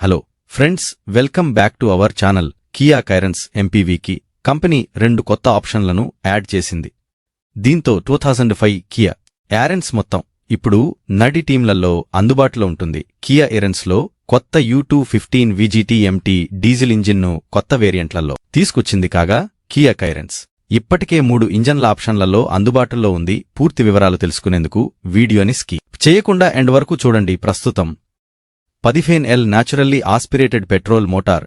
Hello friends welcome back to our channel Kia Carens ఎంపీవీకి. Company రెండు కొత్త ఆప్షన్లను add చేసింది. దీంతో two thousand five Kia Carens మొత్తం ఇప్పుడు నడి టీంలలో అందుబాటులో ఉంటుంది. కియా ఎరెన్స్లో కొత్త U two fifteen VGT MT diesel ఇంజిన్ను కొత్త వేరియంట్లలో తీసుకొచ్చింది కాగా కియా కైరెన్స్. ఇప్పటికే మూడు ఇంజన్ల ఆప్షన్లలో అందుబాటులో ఉంది. పూర్తి వివరాలు తెలుసుకునేందుకు వీడియోని స్కీ చేయకుండా ఎండ్ వరకు చూడండి. ప్రస్తుతం పదిహేన్ L naturally aspirated petrol motor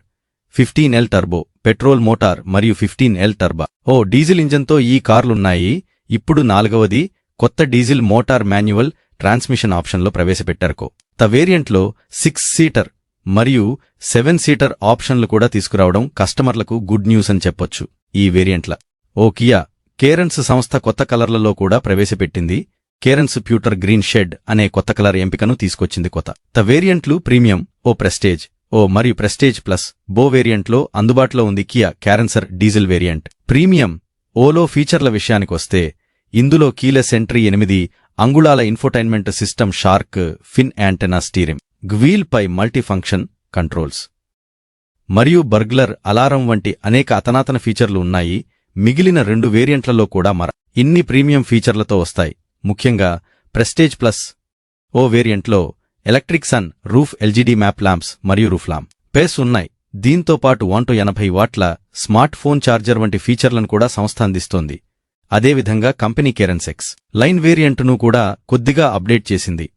fifteen L turbo petrol motor మరియు ఫిఫ్టీన్ ఎల్ టర్బా. ఓ డీజిల్ ఇంజన్తో ఈ కార్లున్నాయి. ఇప్పుడు నాలుగవది కొత్త డీజిల్ మోటార్ మాన్యువల్ ట్రాన్స్మిషన్ ఆప్షన్లో ప్రవేశపెట్టారుకో త వేరియంట్లో సిక్స్ సీటర్ మరియు సెవెన్ సీటర్ ఆప్షన్లు కూడా తీసుకురావడం కస్టమర్లకు గుడ్ న్యూస్ అని చెప్పొచ్చు ఈ వేరియంట్ల. ఓ కియా కేరన్స్ సంస్థ కొత్త కలర్లలో కూడా ప్రవేశపెట్టింది. కేరన్స్ ప్యూటర్ గ్రీన్ షెడ్ అనే కొత్త కలర్ ఎంపికను తీసుకొచ్చింది కొత్త. త వేరియంట్లు ప్రీమియం ఓ ప్రెస్టేజ్ ఓ మరియు ప్రెస్టేజ్ ప్లస్ బో వేరియంట్లో అందుబాటులో ఉంది Kia Carens diesel variant. Premium Ola ఫీచర్ల విషయానికొస్తే ఇందులో కీలెస్ ఎంట్రీ ఎనిమిది అంగుళాల infotainment system shark fin antenna steering wheel పై మల్టీఫంక్షన్ కంట్రోల్స్. మరియు బర్గ్లర్ అలారం వంటి అనేక అతనాతన ఫీచర్లు ఉన్నాయి మిగిలిన రెండు వేరియంట్లలో కూడా మర. ఇన్ని ప్రీమియం ఫీచర్లతో వస్తాయి. ముఖ్యంగా prestige plus O వేరియంట్లో electric sunroof LED map lamps మరియు రూఫ్ ల్యాంప్. పేస్ ఉన్నాయి. దీంతో పాటు వంట ఎనభై వాట్ల స్మార్ట్ ఫోన్ ఛార్జర్ వంటి ఫీచర్లను కూడా సంస్థ అందిస్తోంది. అదేవిధంగా కంపెనీ కెరెన్సెక్స్ లైన్ వేరియంట్ను కూడా కొద్దిగా అప్డేట్ చేసింది.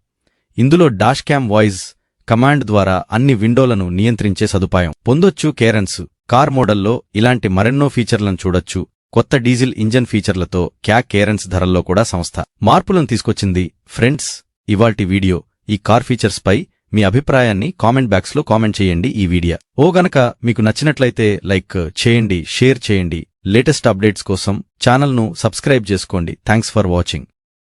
ఇందులో డాష్ క్యామ్ వాయిస్ కమాండ్ ద్వారా అన్ని విండోలను నియంత్రించే సదుపాయం. పొందొచ్చు కేరన్స్. కార్ మోడల్లో ఇలాంటి మరెన్నో ఫీచర్లను చూడొచ్చు. కొత్త డీజిల్ ఇంజన్ ఫీచర్లతో క్యా కేరన్స్ ధరల్లో కూడా సంస్థ. మార్పులను తీసుకొచ్చింది ఫ్రెండ్స్ ఇవాల్టి వీడియో. ఈ కార్ ఫీచర్స్ పై మీ అభిప్రాయాన్ని కామెంట్ బాక్స్లో కామెంట్ చేయండి ఈ వీడియో. ఓ గనక మీకు నచ్చినట్లయితే లైక్ చేయండి షేర్ చేయండి. లేటెస్ట్ అప్డేట్స్ కోసం ఛానల్ను సబ్స్క్రైబ్ చేసుకోండి. Thanks for watching.